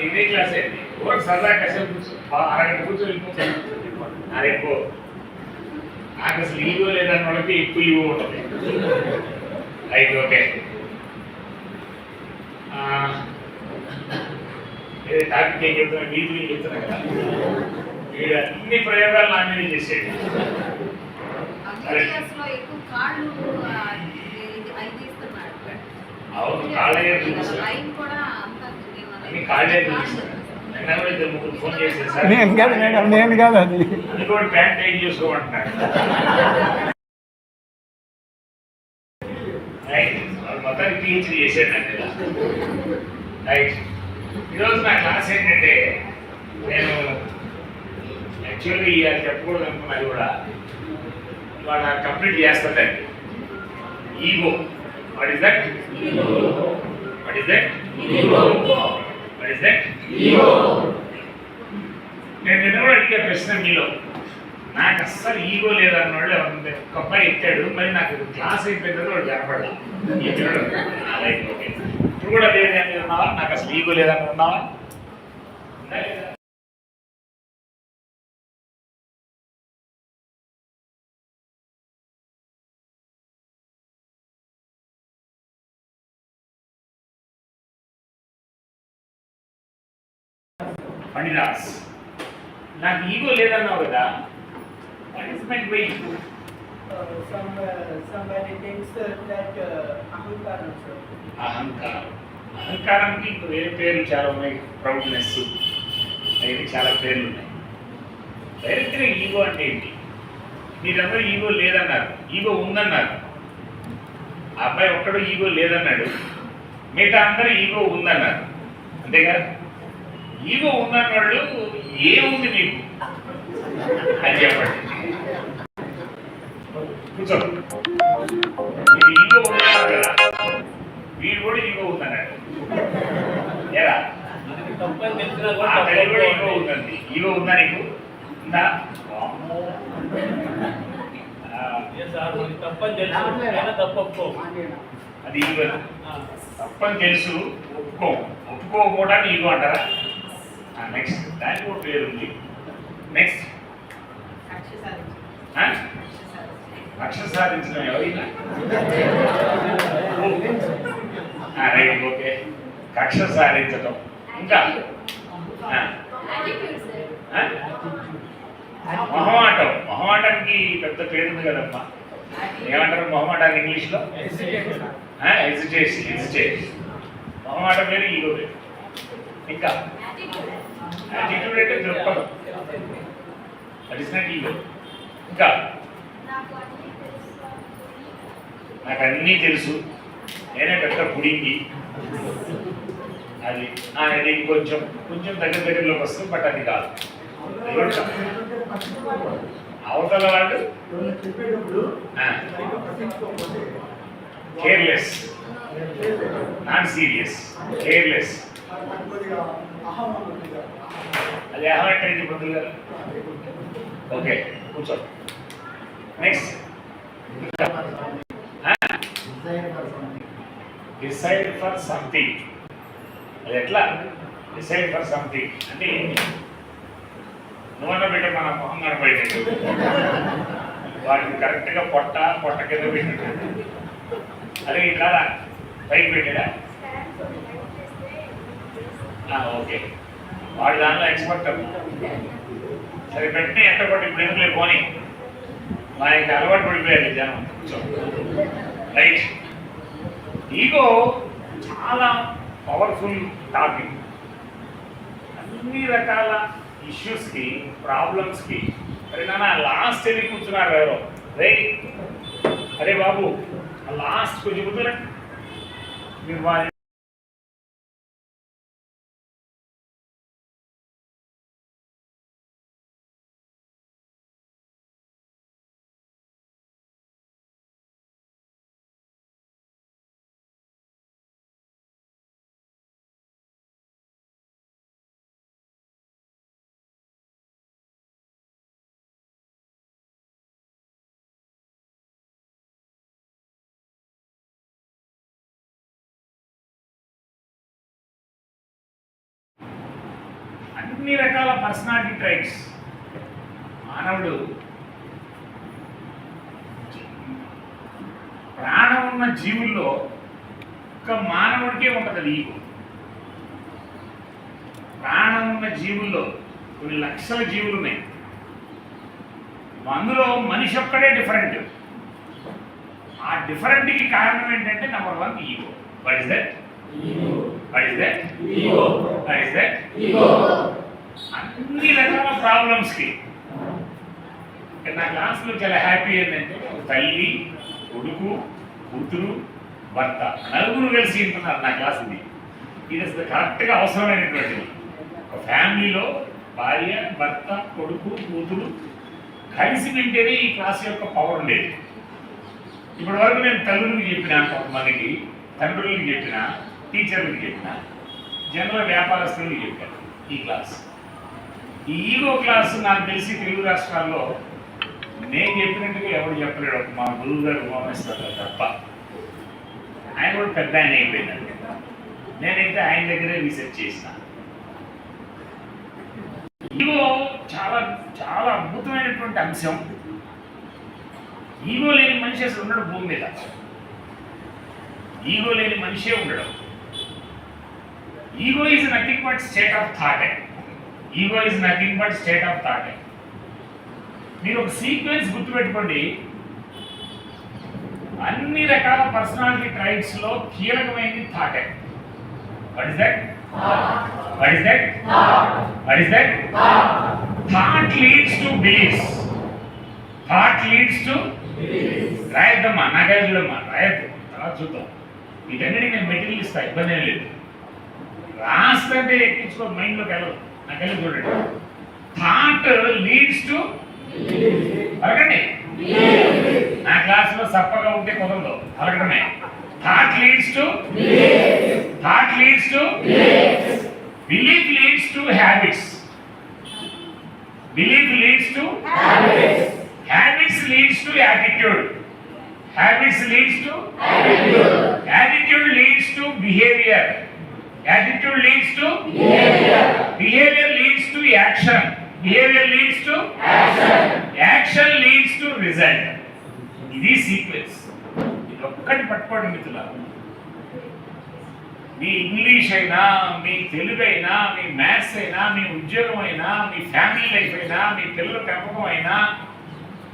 ఇదే క్లాస్. ఏంటి సరదా కష్టం కూర్చో అరగంట కూర్చో. వెళ్ళిపోతాను నాకు అసలు ఈగో లేదన్న వాళ్ళకి ఎక్కువ ఈగో ఉంటుంది. Right okay. టాపిక్ ఏం చెప్తున్నా? చెప్తున్నా కదా. వీడు అన్ని ప్రయోగాలు నా మీద చేసేది అంబులెన్స్లో ఎక్కువ కాళ్ళు ఆ, ఇది- అవి తీస్తున్నాడు అవును కాళ్ళే చూపిస్తారు లైన్ కూడా అంతా అన్ని కాళ్ళే సార్. నేను కాదు మేడం నేను కాదు అది. కూడా ప్యాంట్ టైట్ వాళ్ళు మొత్తానికి పిహెచ్డీ నాకు ఇలా రైట్ ఈరోజు నా క్లాస్ ఏంటంటే నేను యాక్చువల్గా ఇవాళ చెప్పకూడదు అనుకున్నది కూడా ఇవాళ కంప్లీట్ చేస్తుందండి ego. What is that what is that what is that నేను నిన్న కూడా అడిగే ప్రశ్న మీలో. నాకు అస్సలు ఈగో లేదన్న వాళ్ళు ఒక అబ్బాయి ఎత్తాడు మరి నాకు క్లాస్ అయిపోయిన వాడు కనపడలా. ఇప్పుడు కూడా లేదు అని ఉన్నావా? నాకు అసలు ఈగో లేదని ఉన్నావా? ఫణిదాస్ నాకు ఈగో లేదన్నావు కదా what is my why some somebody thinks that ahankaram sir. అహంకారం. అహంకారానికి వేరే పేర్లు చాలా ఉన్నాయి ప్రౌడ్నెస్ అవన్నీ చాలా పేర్లు ఉన్నాయి. డైరెక్ట్గా ఈగో అంటే ఏంటి? మీరందరూ ఈగో లేదన్నారు ఈగో ఉందన్నారు. ఆ అబ్బాయి ఒక్కడు ఈగో లేదన్నాడు మిగతా అందరూ ఈగో ఉందన్నారు. అంతేగా? ఈగో ఉందన్న వాళ్ళు ఏముంది నీకు? అని చెప్పండి. కూర్చో మీకు ఈగో ఉందన్నారు కదా వీడు కూడా ఈగో ఉందన్నాడు ఎలా? తప్పని కూడా ఈగో ఉందండి. ఈగో ఉందా నీకు? ఉందా? తప్పని తెలుసు ఒప్పుకో అది ఈగో తప్పని తెలుసు. ఒప్పుకో. ఒప్పుకోకపోవడానికి ఈగో అంటారా? నెక్స్ట్ దానికి ఒక పేరు ఉంది. నెక్స్ట్ కక్ష ఆ? కక్ష సాధించడం ఎవరైనా రైట్ ఓకే కక్ష సాధించడం ఇంకా? మొహమాటం. మొహమాటానికి పెద్ద పేరు ఉంది కదమ్మా. ఏమంటారు మొహమాటానికి ఇంగ్లీష్లో? ఎజిటేషన్ ఎజిటేషన్ మొహమాటం పేరు ఈగో పేరు. ఇంకా? యాటిట్యూడ్ అంటే దృక్పథం దట్ ఈగో ఇంకా? నాకు అన్నీ తెలుసు. నేనే పెద్ద పుడింగి. అది అది ఇంకొంచెం కొంచెం దగ్గర దగ్గరలోకి వస్తుంది బట్ అది కాదు. కాదు. అవతల వాళ్ళు? కేర్లెస్ నాన్ సీరియస్ కేర్లెస్ అది అహమంటే బదులు గారు? ఓకే కూర్చో. నెక్స్ట్ డిసైడ్ ఫర్ సంథింగ్ అది ఎట్లా? డిసైడ్ ఫర్ సంథింగ్ అంటే నువ్వన్న బిడ్డ మన మొహం కనపడేటట్టు వాటిని కరెక్ట్గా పొట్ట పొట్ట కింద పెట్టినట్టు. అదే ఇట్లా పైకి పెట్టాడా ఓకే. వాడు దానిలో ఎక్స్పర్ట్ సరే పెట్టిన ఎంత కొట్టి బ్రెండ్లే పోనీ. వారికి అలవాటు పడిపోయారు జనం. రైట్. ఈగో చాలా పవర్ఫుల్ టాపిక్. అన్ని రకాల ఇష్యూస్కి ప్రాబ్లమ్స్కి. అరే నాన్న లాస్ట్ వెళ్ళి కూర్చున్నారు ఎవరో? రే అరే బాబు లాస్ట్ కొంచెం కూర్చోరా మీరు అన్ని రకాల పర్సనాలిటీ ట్రైట్స్. మానవుడు ప్రాణం ఉన్న జీవుల్లో ఒక మానవుడికే ఉంటుంది ఈగో ప్రాణం ఉన్న జీవుల్లో కొన్ని లక్షల జీవులు ఉన్నాయి. అందులో మనిషి ఒక్కడే డిఫరెంట్. ఆ డిఫరెంట్కి కారణం ఏంటంటే number one ego what is that what is that what is that అన్ని రకాల ప్రాబ్లమ్స్కి నా క్లాస్లో చాలా హ్యాపీ ఏంటంటే ఒక తల్లి కొడుకు కూతురు భర్త నలుగురు కలిసి ఉంటున్నారు నా క్లాస్ ఇది ఇది అసలు కరెక్ట్గా అవసరమైనటువంటిది. ఒక ఫ్యామిలీలో భార్య భర్త కొడుకు కూతురు కలిసి వింటేనే ఈ క్లాస్ యొక్క పవర్ ఉండేది. ఇప్పటి వరకు నేను తల్లులకు చెప్పిన కొంతమందికి తండ్రులకు చెప్పిన టీచర్లకు చెప్పిన జనరల్ వ్యాపారస్తులకు చెప్పాను ఈ క్లాస్ ఈ ఈగో క్లాస్ నాకు తెలిసి తెలుగు రాష్ట్రాల్లో నేను చెప్పినట్టుగా ఎవరు చెప్పలేడు. ఒక మా గురువు గారు ఉమామేశ్వర తప్ప. ఆయన కూడా పెద్ద ఆయన అయిపోయిందండి నేనైతే ఆయన దగ్గరే రీసెర్చ్ చేసిన. ఈగో చాలా చాలా అద్భుతమైనటువంటి అంశం. ఈగో లేని మనిషి అసలు ఉండడు భూమి మీద. ఈగో లేని మనిషే ఉండడం. Ego is nothing but state of thought ego is nothing but state of thought మీరు ఒక సీక్వెన్స్ గుర్తుపెట్టుకోండి. అన్ని రకాల పర్సనాలిటీ ట్రైట్స్లో కీలకమైనది thought what is that what is that what is that thought leads to beliefs thought leads to రాయద్దమ్మా నాకైతే చూడమ్మా రాయద్దు తర్వాత చూద్దాం. ఇదన్నీ నేను మెటీరియల్ ఇస్తా ఇబ్బంది ఏం లేదు. రాస్తే ఎక్కించుకో మైండ్లోకి వెళ్ళదు. నాకెళ్ళి చూడండి. థాట్ లీడ్స్ టు అలగండి నా క్లాసులో సప్పగా ఉంటే కుదరదు. అలగడమే thought leads to thought leads to belief leads to habits belief leads to habits leads to attitude habits leads to attitude leads to behaviour attitude leads to behaviour leads to action behaviour leads to action leads to result ఇది sequence ఇది ఒక్కటి పట్టుకోండి మిత్రుల. మీ English అయినా మీ తెలుగు అయినా మీ maths అయినా మీ ఉద్యోగం అయినా మీ ఫ్యామిలీ లైఫ్ అయినా మీ పిల్లల పెంపకం అయినా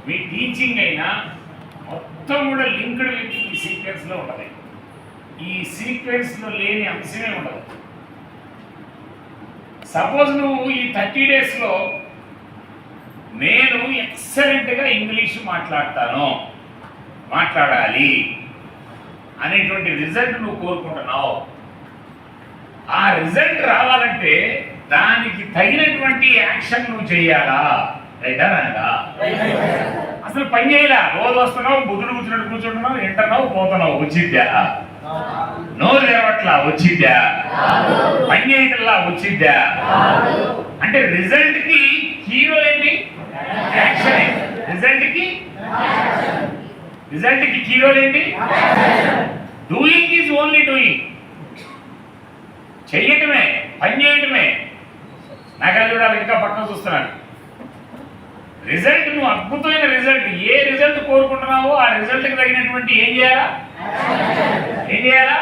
మీ టీచింగ్ అయినా మొత్తం కూడా లింక్డ్ విత్ ఈ సీక్వెన్స్లో ఉంటుంది ఈ సీక్వెన్స్లో లేని అంశమే ఉండదు. సపోజ్ నువ్వు ఈ థర్టీ డేస్లో నేను ఎక్సలెంట్గా ఇంగ్లీష్ మాట్లాడతాను మాట్లాడాలి అనేటువంటి రిజల్ట్ నువ్వు కోరుకుంటున్నావు. ఆ రిజల్ట్ రావాలంటే దానికి తగినటువంటి యాక్షన్ నువ్వు చేయాలా? రైటా అసలు పని చేయలే? రోజు వస్తున్నావు బుద్ధుడు కూర్చున్నట్టు కూర్చుంటున్నావు వింటున్నావు పోతున్నావు వచ్చిద్దా నోరు లేవట్లా వచ్చిద్దా? పని చేయటంలా వచ్చిద్దా? అంటే రిజల్ట్కి హీరో ఏంటి? యాక్షన్ రిజల్ట్కి? రిజల్ట్కి హీరో ఏంటి? డూయింగ్ ఈజ్ ఓన్లీ డూయింగ్ చెయ్యటమే పని చేయటమే నాకు చూడాలి ఇంకా పక్కన చూస్తున్నాను. రిజల్ట్ నువ్వు అద్భుతమైన రిజల్ట్ ఏ రిజల్ట్ కోరుకుంటున్నావో ఆ రిజల్ట్కి తగినటువంటి ఏం చేయాలా? ఏం చేయాలా?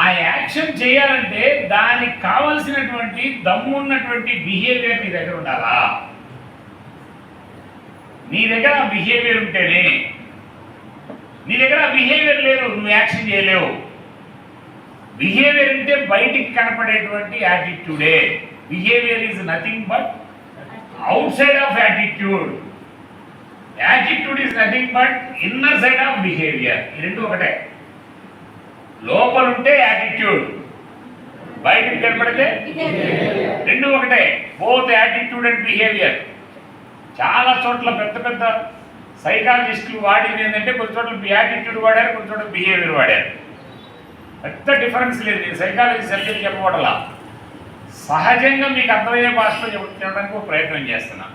ఆ యాక్షన్ చేయాలంటే దానికి కావలసినటువంటి దమ్ము ఉన్నటువంటి బిహేవియర్ నీ దగ్గర ఉండాలా? నీ దగ్గర ఆ బిహేవియర్ ఉంటేనే నీ దగ్గర ఆ బిహేవియర్ లేదు నువ్వు యాక్షన్ చేయలేవు. బిహేవియర్ అంటే బయటికి కనపడేటువంటి యాటిట్యూడే behaviour is nothing but outside of attitude attitude is nothing but inner side of behaviour ఈ రెండు ఒకటే. లోపల ఉంటే యాటిట్యూడ్ బయటికి కనపడితే? రెండు ఒకటే. బోత్ యాటిట్యూడ్ అండ్ బిహేవియర్ చాలా చోట్ల పెద్ద పెద్ద సైకాలజిస్టులు వాడింది ఏంటంటే కొన్ని చోట్ల యాటిట్యూడ్ వాడారు కొన్ని చోట్ల బిహేవియర్ వాడారు. పెద్ద డిఫరెన్స్ లేదు. నేను సైకాలజీ సబ్జెక్ట్ చెప్పబడలా సహజంగా మీకు అర్థమయ్యే భాషలో చెప్పడానికి ఒక ప్రయత్నం చేస్తున్నా.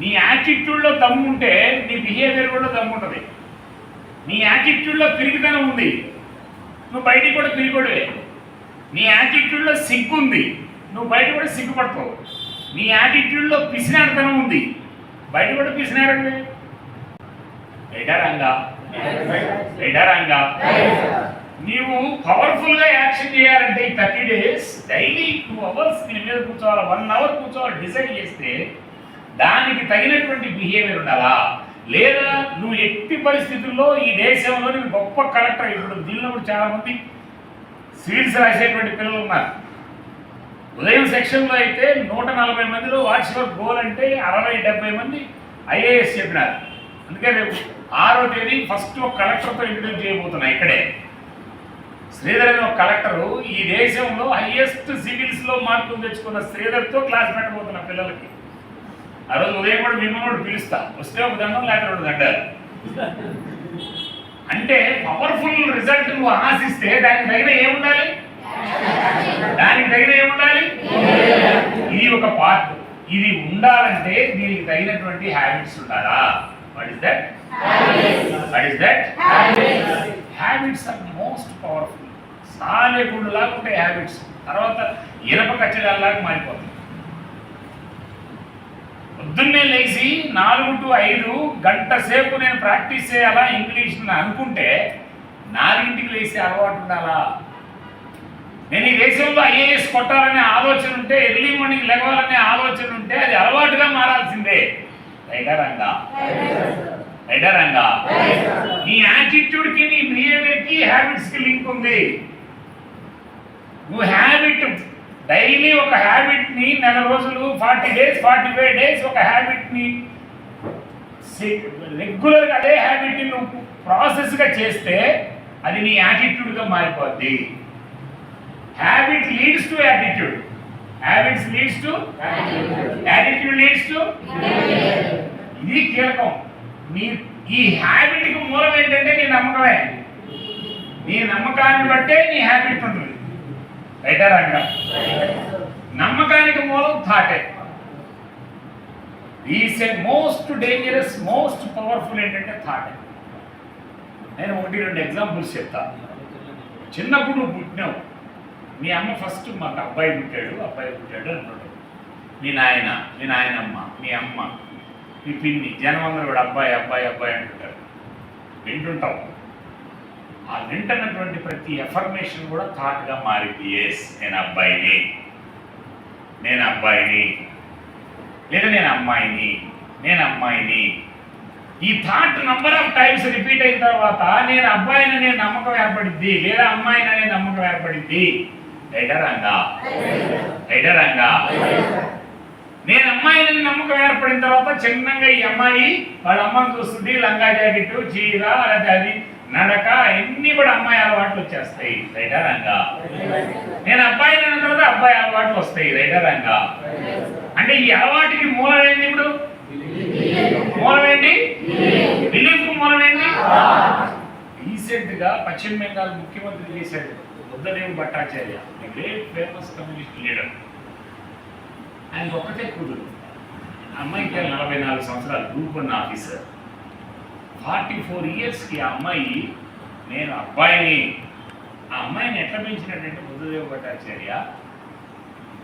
నీ యాటిట్యూడ్లో దమ్ము ఉంటే నీ బిహేవియర్ కూడా దమ్ము ఉంటుంది నీ యాటిట్యూడ్లో తిరిగితనం ఉంది. నువ్వు బయటికి కూడా తిరిగొడవే నీ యాటిట్యూడ్లో సిగ్గు ఉంది. నువ్వు బయట కూడా సిగ్గుపడతావు. నీ యాటిట్యూడ్లో పిసినాడతనం ఉంది. బయట కూడా పిసినాడండి ఎడారంగా ఎడారంగా నీవు పవర్ఫుల్గా యాక్షన్ చేయాలంటే ఈ thirty days daily two hours దీని మీద కూర్చోవాలి వన్ అవర్ కూర్చోవాలి డిసైడ్ చేస్తే దానికి తగినటువంటి బిహేవియర్ ఉండాలా? లేదా నువ్వు ఎట్టి పరిస్థితుల్లో ఈ దేశంలో నీకు గొప్ప కలెక్టర్ ఇప్పుడు దీనిలో కూడా చాలా మంది సివిల్స్ రాసేటువంటి పిల్లలు ఉన్నారు. ఉదయం సెక్షన్లో అయితే నూట నలభై మందిలో వాట్స్ యువర్ గోల్ అంటే అరవై డెబ్బై మంది ఐఏఎస్ చెప్పినారు. అందుకే రేపు ఆరో తేదీ ఫస్ట్ ఒక కలెక్టర్తో ఇంట్రడ్యూస్ చేయబోతున్నా ఇక్కడే. శ్రీధర్ అనే ఒక కలెక్టరు ఈ దేశంలో హైయెస్ట్ సివిల్స్లో మార్కులు తెచ్చుకున్న శ్రీధర్తో క్లాస్ పెట్టబోతున్నా పిల్లలకి. ఆ రోజు ఉదయం కూడా మిమ్మల్ని కూడా పిలుస్తా. వస్తే ఒక దండం లేకపోతే రెండు దండాలు. అంటే పవర్ఫుల్ రిజల్ట్ నువ్వు ఆశిస్తే దానికి తగిన ఏముండాలి దానికి తగిన ఏముండాలి ఇది ఒక పార్ట్ ఇది ఉండాలంటే దీనికి తగినటువంటి హ్యాబిట్స్ ఉండాలా? What is that what is that habits are most powerful సాలెగుండు లాగా ఉంటాయి హ్యాబిట్స్ తర్వాత ఇనప కచ్చడాల్లాగా మారిపోతుంది పొద్దున్నే లేచి నాలుగు టు ఐదు గంట సేపు నేను ప్రాక్టీస్ చేయాలా ఇంగ్లీష్ అనుకుంటే నాలుగింటికి లేచి అలవాటు ఉండాలా? నేను ఈ దేశంలో ఐఏఎస్ కొట్టాలనే ఆలోచన ఉంటే ఎర్లీ మార్నింగ్ లెగవాలనే ఆలోచన ఉంటే అది అలవాటుగా మారాల్సిందే. రైడరంగా రైడరంగా నీ యాటిట్యూడ్కి నీ బిహేవియర్కి హ్యాబిట్స్కి లింక్ ఉంది. నువ్వు హ్యాబిట్ డైలీ ఒక హ్యాబిట్ని నెల రోజులు forty days forty five days ఒక హ్యాబిట్ని రెగ్యులర్గా అదే హ్యాబిట్ని నువ్వు ప్రాసెస్గా చేస్తే అది నీ యాటిట్యూడ్గా మారిపోద్ది. Habit leads to attitude. Habits leads to attitude leads to ఇది కీలకం. నీ ఈ హ్యాబిట్కి మూలం ఏంటంటే నీ నమ్మకమే. నీ నమ్మకాన్ని బట్టే నీ హ్యాబిట్ ఉంటుంది. రైటా రంగా. నమ్మకానికి మూలం థాటే. Is a most dangerous most powerful ఏంటంటే థాటే. నేను ఒకటి రెండు ఎగ్జాంపుల్స్ చెప్తా. చిన్నప్పుడు నువ్వు పుట్టినావు. మీ అమ్మ ఫస్ట్ మాకు అబ్బాయి పుట్టాడు అబ్బాయి పుట్టాడు అన్నాడు. మీ నాయన మీ నాయనమ్మ మీ అమ్మ మీ పిన్ని జనం అందరూ కూడా అబ్బాయి అబ్బాయి అబ్బాయి అంటుంటారు. వింటుంటావు. ఆ వింటున్నటువంటి ప్రతి ఎఫర్మేషన్ కూడా థాట్గా మారింది. ఎస్ నేను అబ్బాయిని. నేను అబ్బాయిని. లేదా నేను అమ్మాయిని. నేను అమ్మాయిని. ఈ thought number of times repeat అయిన తర్వాత నేను అబ్బాయిని అనే నమ్మకం ఏర్పడింది లేదా అమ్మాయిని అనే నమ్మకం ఏర్పడింది? రైటరంగా రైటరంగా నేను అమ్మాయిని నమ్మకం ఏర్పడిన తర్వాత చిన్నగా ఈ అమ్మాయి వాళ్ళ అమ్మని చూస్తుంది లంగా జాకెట్ చీర లేదా అది నడక ఎన్ని కూడా అమ్మాయి అలవాట్లు వచ్చేస్తాయి. రైటా రంగా? నేను అబ్బాయి అన్న తర్వాత అబ్బాయి అలవాట్లు వస్తాయి. రైటా రంగా? అంటే ఈ అలవాటికి మూలం ఏంటి ఇప్పుడు? మూలం ఏంటి? బిలీఫ్ మూలం ఏంటి? రీసెంట్గా పశ్చిమ బెంగాల్ ముఖ్యమంత్రి చేశాడు Buddhadev Bhattacharya great famous communist leader. ఆయనకు ఒక్కటే కూతురు. అమ్మాయికి నలభై నాలుగు సంవత్సరాలు గ్రూప్ ఉన్న ఆఫీసర్. ఫార్టీ ఫోర్ ఇయర్స్కి ఆ అమ్మాయి నేను అబ్బాయిని ఆ అమ్మాయిని ఎట్లా పెంచినట్టంటే బుద్ధదేవ భట్టాచార్య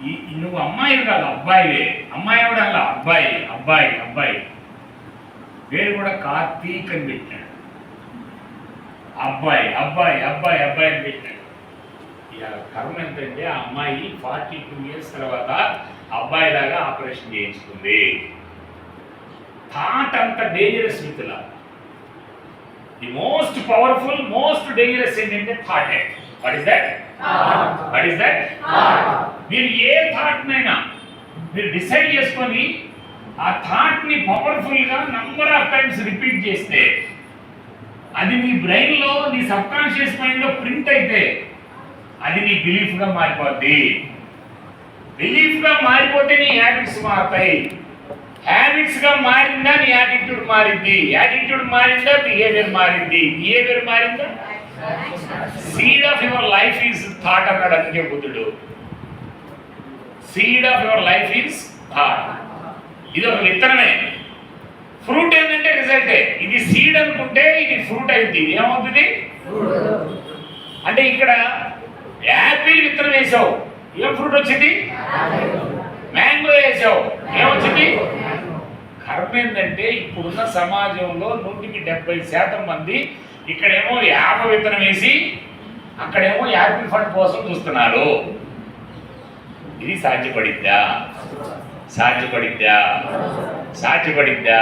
ఈ నువ్వు అమ్మాయి కాదు అబ్బాయివే అమ్మాయి కూడా అలా? అబ్బాయి అబ్బాయి అబ్బాయి. పేరు కూడా కార్తీక్ అని పెట్టాడు అబ్బాయి అబ్బాయి అబ్బాయి అబ్బాయి అని పెట్టాడు ఇక కర్మ ఏంటంటే ఆ అమ్మాయి ఫార్టీ టూ ఇయర్స్ తర్వాత అబ్బాయి లాగా ఆపరేషన్ చేయించుకుంది. థాట్ అంత డేంజరస్ మిత్రుల. The most powerful most dangerous ఏంటంటే థాటే what is that what is that మీరు ఏ థాట్నైనా మీరు డిసైడ్ చేసుకొని ఆ థాట్ని పవర్ఫుల్గా నంబర్ ఆఫ్ టైమ్స్ రిపీట్ చేస్తే అది నీ బ్రెయిన్లో నీ సబ్ కాన్షియస్ మైండ్లో ప్రింట్ అయితే అది నీ బిలీఫ్గా మారిపోద్ది. బిలీఫ్గా మారిపోతే నీ హ్యాబిట్స్ మారుతాయి. హ్యాబిట్స్గా మారిందా నీ యాటిట్యూడ్ మారింది? యాటిట్యూడ్ మారిందా బిహేవియర్ మారింది? బిహేవియర్ మారిందా? Seed of your life is thought అన్నాడు అందుకే బుద్ధుడు. Seed of your life is thought ఇది ఒక విత్తనమే. ఫ్రూట్ ఏంటంటే రిజల్టే ఇది సీడ్ అనుకుంటే ఇది ఫ్రూట్ అయింది. ఏమవుతుంది? అంటే ఇక్కడ యాపిల్ విత్తనం వేసావు. ఏం ఫ్రూట్ వచ్చింది? మ్యాంగో వేసావు. ఏమొచ్చింది? కర్మ ఏంటంటే ఇప్పుడున్న సమాజంలో నూటికి డెబ్బై శాతం మంది ఇక్కడేమో యాప విత్తనం వేసి అక్కడేమో యాపిల్ ఫండ్ కోసం చూస్తున్నారు. ఇది సాధ్యపడిద్దా? సాధ్యపడిద్దా? సాధ్యపడిద్దా?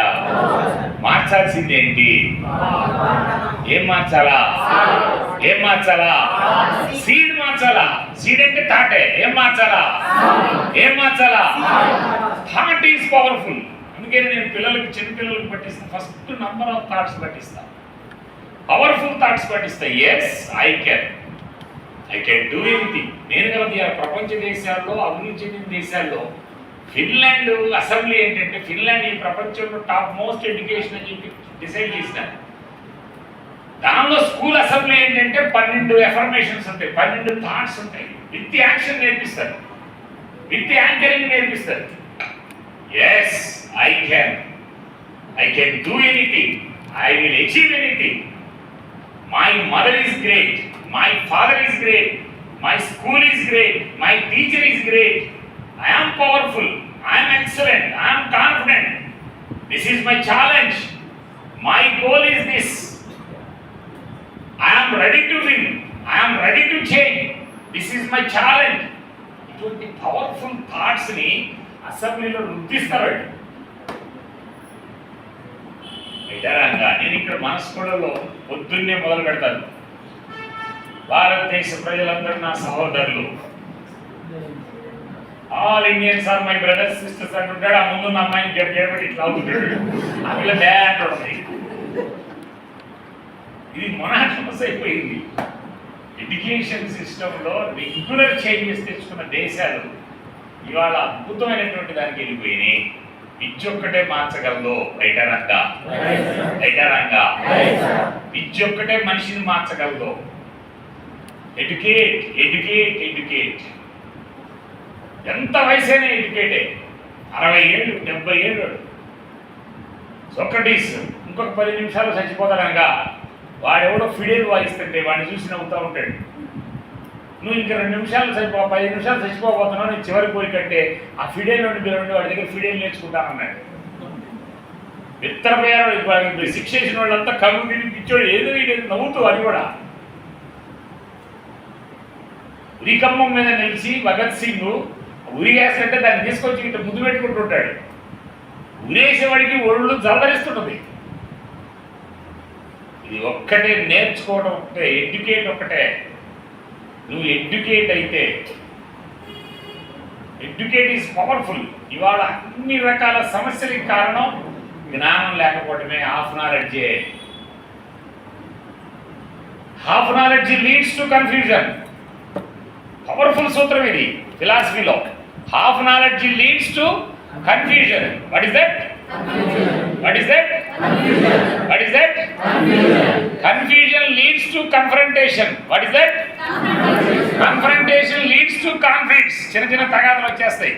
మార్చాల్సింది ఏంటి ఏం మార్చాలా? ఏం మార్చాలా? సీడ్ మార్చాలా? సీడ్ అంటే తాటే ఏం మార్చాలా? ఏం మార్చాలా? Thought is powerful. అందుకని నేను పిల్లలకి చిన్న పట్టిస్తాను ఫస్ట్ నంబర్ ఆఫ్ థాట్స్ పట్టిస్తాను powerful thoughts పట్టిస్తా. Yes I can I can do anything నేను కదా ప్రపంచ దేశాల్లో అభివృద్ధి చెందిన దేశాల్లో ఫిన్లాండ్ అసెంబ్లీ ఏంటంటే ఫిన్లాండ్ ఈ ప్రపంచంలో టాప్ మోస్ట్ ఎడ్యుకేషన్ అని చెప్పి డిసైడ్ చేసినారు దానిలో స్కూల్ అసెంబ్లీ ఏంటంటే పన్నెండు ఎఫర్మేషన్స్ ఉంటాయి పన్నెండు థాట్స్ ఉంటాయి. విత్ యాక్షన్ నేర్పిస్తారు. విత్ యాంకరింగ్ నేర్పిస్తారు. yes I can I can do anything I will achieve anything my mother is great my father is great my school is great my teacher is great I am powerful I am excellent I am confident this is my challenge my goal is this I am ready to win I am ready to change this is my challenge ఇటువంటి powerful థాట్స్ని అసెంబ్లీలో రుద్దిస్తారు నిజంగా నేను ఇక్కడ మనస్కులలో పొద్దున్నే మొదలు పెడతాను. భారతదేశ ప్రజలందరూ నా సహోదరులు. All Indians are my brothers sisters అంటుంటాడు ఆ ముందు నా అమ్మాయిని గట్టి గడబడి ఇట్లా అవుతుంటాడు. ఆ బ్యాట్ ఉంటుంది ఇది మొనాటమస్ అయిపోయింది. ఎడ్యుకేషన్ సిస్టంలో రెగ్యులర్ చేంజెస్ తెచ్చుకున్న దేశాలు ఇవాళ అద్భుతమైనటువంటి దానికి వెళ్ళిపోయినాయి విద్య ఒక్కటే మార్చగలదు రైటరంగా రైటరంగా విద్య ఒక్కటే మనిషిని మార్చగలదు? Educate educate educate. ఎంత వయసైనా ఎడ్యుకేటే. అరవై ఏళ్ళు డెబ్బై ఏళ్ళు. సొక్రటీస్ ఇంకొక పది నిమిషాలు చచ్చిపోతాడనగా వాడెవడో ఫిడేల్ వాయిస్తుంటే వాడిని చూసి నవ్వుతూ ఉంటాడు. నువ్వు ఇంక రెండు నిమిషాలు సరిపో పది నిమిషాలు చచ్చిపోబోతున్నావు నేను చివరి కోరికంటే ఆ ఫిడేల్ నుండి పిల్లలు వాడి దగ్గర ఫిడేల్ నేర్చుకుంటానన్నాడు. విత్తరపోయారు శిక్ష చేసిన వాళ్ళంతా కళ్ళు తిరిగి పిచ్చోడు ఏదో నవ్వుతూ అది కూడా. ఉరికమ్మం మీద నిలిచి భగత్ సింగ్ ఉరిగేస్తుంటే దాన్ని తీసుకొచ్చి ఇట్లా ముద్దు పెట్టుకుంటుంటాడు ఉరేసేవాడికి ఒళ్ళు జలదరిస్తుంటుంది ఇది ఒక్కటే నేర్చుకోవడం ఒకటే ఎడ్యుకేట్ ఒకటే నువ్వు ఎడ్యుకేట్ అయితే ఎడ్యుకేట్ ఈజ్ పవర్ఫుల్. ఇవాళ అన్ని రకాల సమస్యలకి కారణం జ్ఞానం లేకపోవడమే half నాలెడ్జే half knowledge leads to confusion powerful సూత్రం ఇది ఫిలాసఫీలో half knowledge leads to confusion what is that what is that what is that confusion leads to confrontation what is that confrontation leads to conflicts చిన్న చిన్న తగాదలు వచ్చేస్తాయి.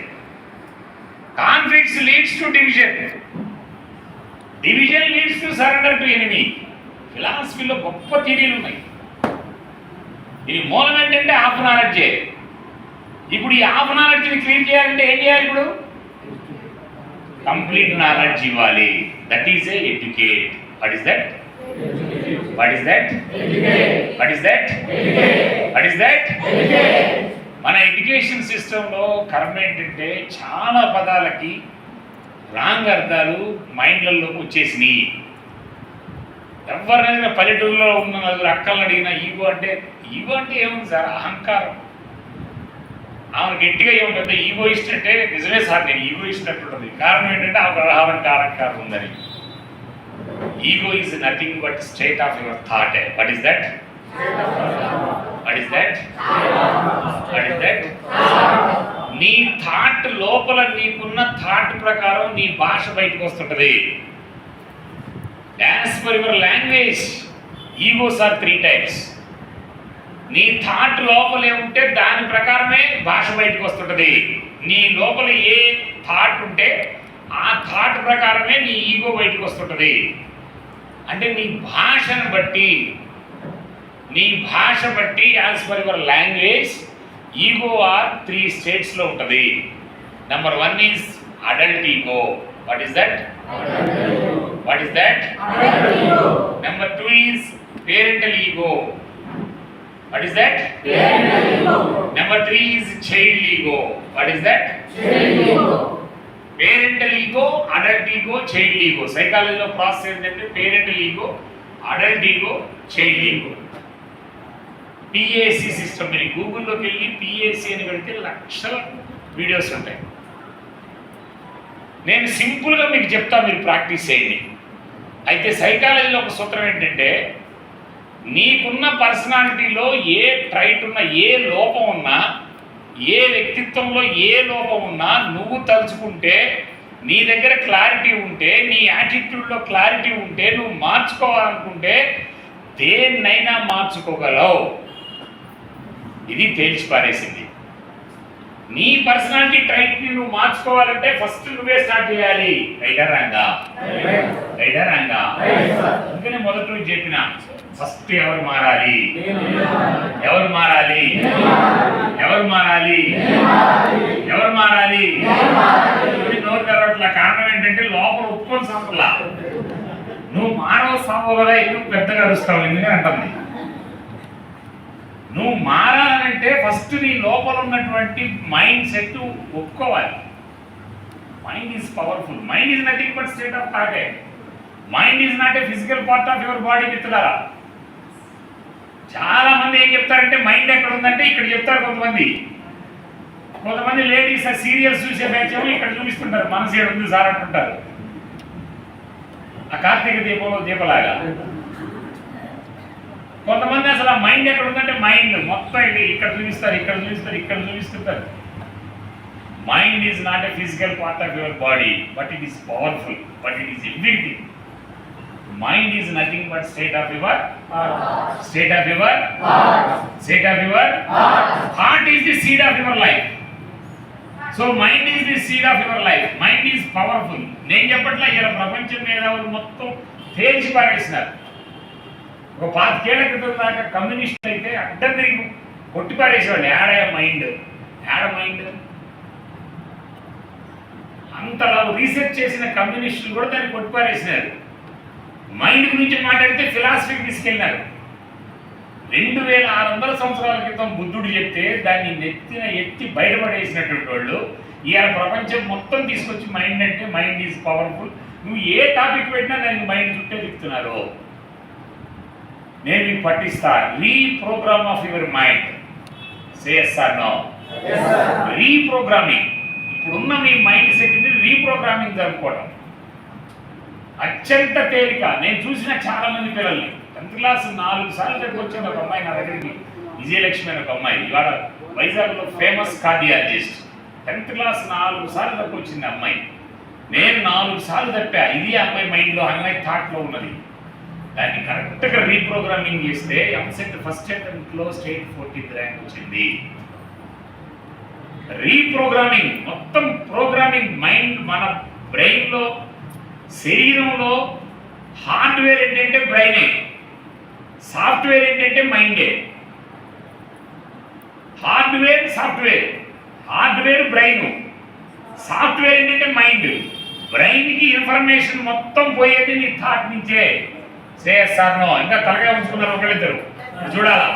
Conflicts leads to division division leads to surrender to enemy ఫిలాసఫీలో గొప్ప థిరీలు ఉన్నాయి. దీని మూలం ఏంటంటే half నాలెడ్జే ఇప్పుడు ఈ హాఫ్ నాలెడ్జ్ని క్లీన్ చేయాలంటే ఏం చేయాలి ఇప్పుడు? కంప్లీట్ నాలెడ్జ్ ఇవ్వాలి. That is a educate what is that what is that what is that what is that మన ఎడ్యుకేషన్ సిస్టంలో కర్మ ఏంటంటే చాలా పదాలకి రాంగ్ అర్థాలు మైండ్లలోకి వచ్చేసినాయి. ఎవరైనా పల్లెటూరులో ఉన్న నలుగురు అక్కలను అడిగినా ఈగో అంటే ఈగో అంటే ఏముంది సార్? అహంకారం. ఆమె గట్టిగా ఏముంటుంది ఈగో ఇస్ట్ అంటే నిజమే సార్ నేను ఈగో ఇష్ట అంటుంటుంది కారణం ఏంటంటే ఆమె అహంకారం కారణం ఉందని. Ego is nothing but state of your thought what is that what is that what is that నీ థాట్ లోపల నీకున్న థాట్ ప్రకారం నీ భాష బయటకు వస్తుంటది. As for your language egos are three types నీ థాట్ లోపలే ఉంటే దాని ప్రకారమే భాష బయటకు వస్తుంటది. నీ లోపల ఏ థాట్ ఉంటే ఆ థాట్ ప్రకారమే నీ ఈగో బయటకు వస్తుంటది. అంటే నీ భాషను బట్టి నీ భాష బట్టి as per your language ego are three స్టేట్స్లో ఉంటుంది. Number one is adult ego what is that what is that number two is parental ego what is that number three is child ego what is that parental ego adult ego child ego సైకాలజీలో process ఏంటంటే parental ego adult ego child ego PAC system మీరు గూగుల్లోకి వెళ్ళి PAC అని పెడితే లక్షల videos ఉంటాయి. నేను సింపుల్గా మీకు చెప్తా మీరు ప్రాక్టీస్ చేయండి. అయితే సైకాలజీలో ఒక సూత్రం ఏంటంటే నీకున్న పర్సనాలిటీలో ఏ ట్రైట్ ఉన్నా ఏ లోపం ఉన్నా ఏ వ్యక్తిత్వంలో ఏ లోపం ఉన్నా నువ్వు తలుచుకుంటే నీ దగ్గర క్లారిటీ ఉంటే నీ యాటిట్యూడ్లో క్లారిటీ ఉంటే నువ్వు మార్చుకోవాలనుకుంటే దేన్నైనా మార్చుకోగలవు. ఇది తేల్చి పారేసింది. నీ పర్సనాలిటీ ట్రైట్ని నువ్వు మార్చుకోవాలంటే ఫస్ట్ నువ్వే స్టార్ట్ చేయాలి. రైటా రాంగా. రైటా రాంగా. అందుకనే మొదటి రోజు చెప్పిన ఫస్ట్ ఎవరు మారాలి? ఎవరు మారాలి? ఎవరు మారాలి? ఎవరు మారాలి? నోరు తెరవట్ల కారణం ఏంటంటే లోపల ఒప్పుకొని సంపలా నువ్వు మానవ కదా ఎందుకు పెద్దగా అరుస్తావు? ఎందుకని అంటుంది నువ్వు మారాలంటే ఫస్ట్ నీ లోపల ఉన్నటువంటి మైండ్ సెట్ ఒప్పుకోవాలి. Mind is powerful mind is nothing but state of thought mind is not a physical part of your body మిత్రులారా. చాలా మంది ఏం చెప్తారంటే మైండ్ ఎక్కడ ఉందంటే ఇక్కడ చెప్తారు కొంతమంది. కొంతమంది లేడీస్ ఆ సీరియల్స్ చూసే బ్యాచ్ ఇక్కడ చూపిస్తుంటారు? మనసు ఏడు ఉంది సార్ అంటుంటారు. ఆ కార్తీక దీపంలో దీపలాగా. కొంతమంది అసలు ఆ మైండ్ ఎక్కడ ఉందంటే మైండ్. మొత్తం ఇది ఇక్కడ చూపిస్తారు ఇక్కడ చూపిస్తారు ఇక్కడ చూపిస్తుంటారు. Mind is not a physical part of your body but it is powerful but it is everything mind is nothing but state of your state of your state of your heart is the seed of your life so mind is the seed of your life mind is powerful నేను చెప్పట్లే ఇలా ప్రపంచం మేధావులు మొత్తం తేల్చి పారేసినారు. ఒక పాతికేళ్ళ క్రితం దాకా కమ్యూనిస్ట్ అయితే అడ్డం తిరిగి కొట్టి పారేసేవాళ్ళు. యాడ మైండ్ యాడ మైండ్ అంతలా రీసెర్చ్ చేసిన కమ్యూనిస్టులు కూడా దాన్ని కొట్టి పారేసినారు. మైండ్ గురించి మాట్లాడితే ఫిలాసఫీకి తీసుకెళ్ళినారు. రెండు వేల ఆరు వందల సంవత్సరాల క్రితం బుద్ధుడు చెప్తే దాన్ని నెత్తిన ఎత్తి బయటపడేసినటువంటి వాళ్ళు ఇవాళ ప్రపంచం మొత్తం తీసుకొచ్చి మైండ్ అంటే మైండ్ ఈజ్ పవర్ఫుల్. నువ్వు ఏ టాపిక్ పెట్టినా దానికి మైండ్ చుట్టే చెప్తున్నారు నేను మీకు పట్టిస్తా రీప్రోగ్రామ్ ఆఫ్ యువర్ మైండ్. సేఎస్ఆర్ నో రీప్రోగ్రామింగ్. ఇప్పుడున్న మీ మైండ్ సెట్ని రీప్రోగ్రామింగ్ జరుపుకోవడం అత్యంత తేలిక. నేను చూసిన చాలా మంది పిల్లల్ని. టెన్త్ క్లాస్ నాలుగు సార్లు దగ్గర వచ్చిన ఒక అమ్మాయి నా దగ్గరికి. విజయలక్ష్మి అనే ఒక అమ్మాయి. ఇవాళ వైజాగ్లో ఫేమస్ కార్డియాలజిస్ట్. టెన్త్ క్లాస్ నాలుగు సార్లు దగ్గర వచ్చింది అమ్మాయి. నేను నాలుగు సార్లు తప్పా ఇది ఆ అమ్మాయి మైండ్లో అమ్మాయి థాట్లో ఉన్నది. దాన్ని కరెక్ట్గా రీప్రోగ్రామింగ్ చేస్తే ఎంసెట్ ఫస్ట్ అటెంప్ట్లో స్టేట్ ఫోర్టీన్త్ ర్యాంక్ వచ్చింది. రీప్రోగ్రామింగ్ మొత్తం ప్రోగ్రామింగ్ మైండ్ మన బ్రెయిన్లో శరీరంలో హార్డ్వేర్ ఏంటంటే బ్రెయినే సాఫ్ట్వేర్ ఏంటంటే మైండే. Hardware software. Hardware brain software ఏంటంటే మైండ్. బ్రెయిన్కి ఇన్ఫర్మేషన్ మొత్తం పోయేది నీ థాట్ నుంచే. సేఎస్ఆర్ నో ఇంకా తలగా ఉంచుకున్నారు ఒకళ్ళిద్దరు. చూడాలా?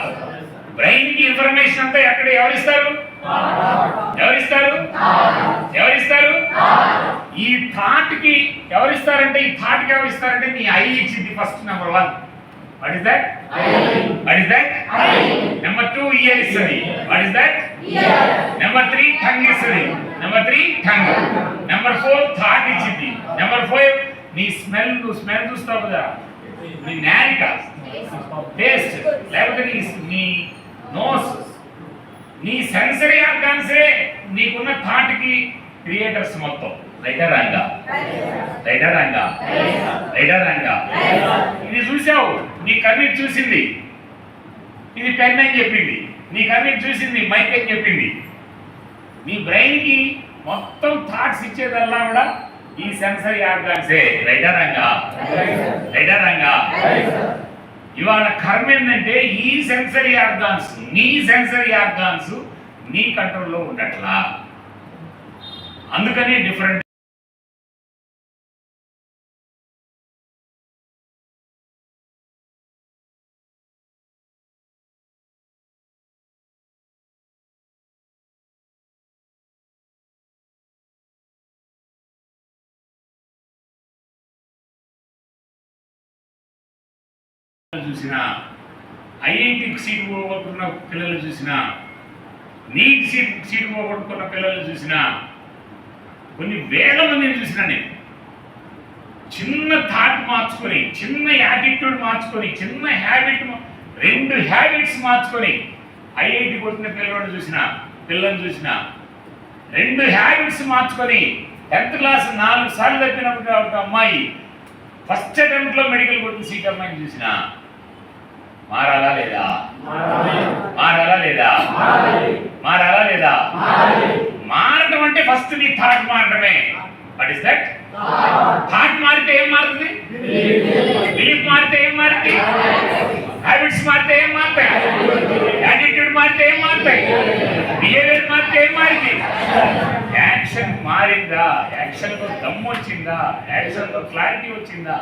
బ్రెయిన్కి ఇన్ఫర్మేషన్ అంతా ఎక్కడ ఎవరిస్తారు? ఎవరిస్తారు? ఎవరిస్తారు? ఈ థాట్కి ఎవరిస్తారంటే ఈ థాట్కి ఎవరిస్తారంటే నీ ఐ ఇచ్చింది first number one what is that what is that number two ear ఇస్తుంది. What is that number three tongue ఇస్తుంది. Number three tongue number four thought ఇచ్చింది. నెంబర్ ఫోర్ నీ స్మెల్ నువ్వు స్మెల్ చూస్తావు కదా. నీ నారిక. టేస్ట్ లేకపోతే నీ నీ నోస్ నీ సెన్సరీ ఆర్గాన్సే నీకున్న థాట్కి క్రియేటర్స్ మొత్తం. రైటా రంగా. రైటా రంగా. రైటా ఇది చూసావు నీ కన్నీటి చూసింది. ఇది పెన్ అని చెప్పింది. నీ కన్నీటి చూసింది మైక్ అని చెప్పింది. నీ బ్రెయిన్కి మొత్తం థాట్స్ ఇచ్చేదల్లా కూడా ఈ సెన్సరీ ఆర్గాన్సే రైటా రంగా. రైటా రంగా. ఇవాళ కర్మ ఏంటంటే ఈ సెన్సరీ ఆర్గాన్స్ నీ సెన్సరీ ఆర్గాన్స్ నీ కంట్రోల్లో ఉండట్లా. అందుకని డిఫరెంట్ చూసినా ఐఐటికి సీట్ పోగొట్టుకున్న పిల్లలు చూసినా నీట్ సీట్ సీట్ పోగొట్టుకున్న పిల్లలు చూసినా కొన్ని వేల మందిని చూసినా నేను. చిన్న థాట్ మార్చుకొని చిన్న యాటిట్యూడ్ మార్చుకొని చిన్న హ్యాబిట్ రెండు హ్యాబిట్స్ మార్చుకొని ఐఐటి కొట్టిన పిల్లవాడు చూసిన పిల్లల్ని చూసిన రెండు హ్యాబిట్స్ మార్చుకొని టెన్త్ క్లాస్ నాలుగు సార్లు తప్పినప్పుడు ఒక అమ్మాయి ఫస్ట్ అటెంప్ట్లో మెడికల్ కొట్టిన సీట్ అమ్మాయిని చూసిన. మారాలా లేదా? మారాలా. లేదా? మారాలా. లేదా? మారటం అంటే ఫస్ట్ నీ థాట్ మారటమే. వాట్ ఇస్ దట్ థాట్ మారితే ఏం మారుతుంది? బిలీఫ్ మారితే ఏం మారుతుంది? హ్యాబిట్స్ మారితే ఏం మారుతాయి? యాటిట్యూడ్ మారితే ఏం మారుతాయి? బిహేవియర్ మారితే ఏం మారింది? యాక్షన్ మారిందా? యాక్షన్తో దమ్ము వచ్చిందా? యాక్షన్తో క్లారిటీ వచ్చిందా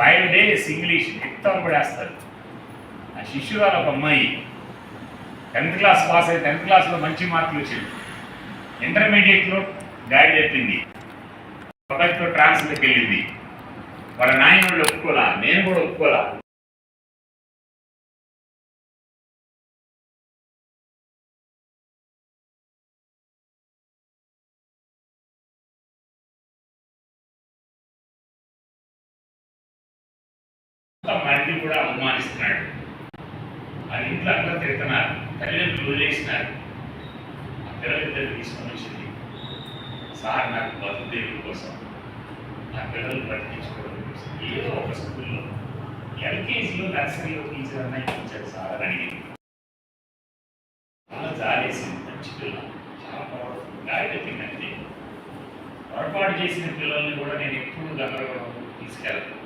ఫైవ్ డేస్ ఇంగ్లీష్ మొత్తం పడేస్తారు ఆ శిష్యురాలు ఒక అమ్మాయి. టెన్త్ క్లాస్ పాస్ అయి టెన్త్ క్లాస్లో మంచి మార్కులు వచ్చింది. ఇంటర్మీడియట్లో గాడి చెప్పింది. ప్రొఫెక్ట్తో ట్రాన్స్లోకి వెళ్ళింది. వాళ్ళ నాయన వాళ్ళు ఒప్పుకోలా నేను కూడా ఒప్పుకోలా. మరిది కూడా అవమానిస్తున్నాడు. వాళ్ళ ఇంట్లో అందరూ తిడుతున్నారు తల్లిదండ్రులు వదిలేసినారు ఆ పిల్లలిద్దరు తీసుకొని వచ్చింది. సార్ నాకు బతుదేవుడి కోసం నా పిల్లలు బ్రతికించుకోవడం కోసం. ఏదో ఒక స్కూల్లో ఎల్కేజీలో నర్సరీలో టీచర్ అన్న ఇచ్చారు సార్ అని అడిగింది. చాలా జాలేసింది మంచి పిల్ల. చాలా పవర్ఫుల్ గాడి చెప్పిందంటే పొరపాటు చేసిన పిల్లల్ని కూడా నేను ఎప్పుడు గందరగోళం తీసుకెళ్ళను.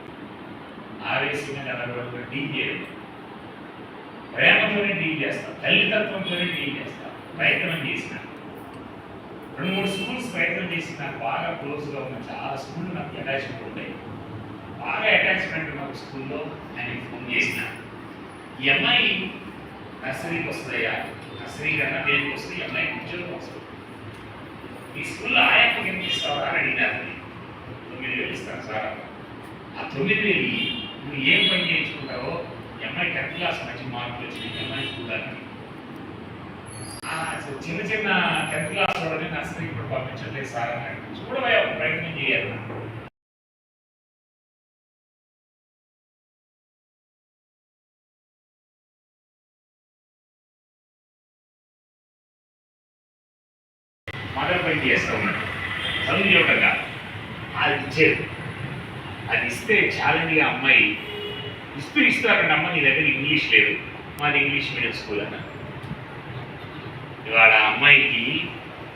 ఆవేశంగా గందరగోళంగా డీ చేయడం ప్రేమతోనే డీల్ చేస్తాం తల్లితత్వంతోనే డీల్ చేస్తాం ప్రయత్నం చేసిన. రెండు మూడు స్కూల్స్ ప్రయత్నం చేసి నాకు బాగా క్లోజ్గా ఉన్న చాలా స్కూల్ నాకు అటాచ్మెంట్ ఉంటాయి. బాగా అటాచ్మెంట్ ఉన్న స్కూల్లో నేను ఫోన్ చేసిన. ఈ అమ్మాయి నర్సరీకి వస్తుందయ్యా నర్సరీ కన్నా దేనికి వస్తుంది? ఈ అమ్మాయికి ఉద్యోగం వస్తుంది. ఈ స్కూల్లో ఆయనకు ఏం ఇస్తావా అని అడిగినారు తొమ్మిది వేలు ఇస్తాను సార్ ఆ తొమ్మిది వేలు నువ్వు ఏం పని చేయించుకుంటావో అమ్మాయి టెన్త్ క్లాస్ మంచి మార్కులు వచ్చినాయి ఈ అమ్మాయి చూడాలని ఆ, సో చిన్న చిన్న టెన్త్ క్లాస్ వాళ్ళని నర్సరీ ఇప్పుడు పంపించట్లేదు సార్ అన్నాడు చూడవయ్యా ఒక ప్రయత్నం చేయాలి మదర్ పని చేస్తూ ఉన్నాడు చదువు ఇవ్వటంగా అది ఇచ్చేది. అది ఇస్తే ఛాలెంజ్గా అమ్మాయి ఇస్తూ ఇస్తూ అక్కడ అమ్మ నీ దగ్గర ఇంగ్లీష్ లేదు. మాది ఇంగ్లీష్ మీడియం స్కూల్ అన్న. ఇవాళ అమ్మాయికి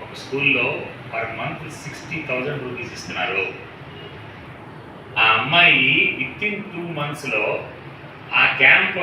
ఒక స్కూల్లో per month sixty thousand rupees ఇస్తున్నారు. ఆ అమ్మాయి విత్ ఇన్ టూ మంత్స్లో ఆ క్యాంప్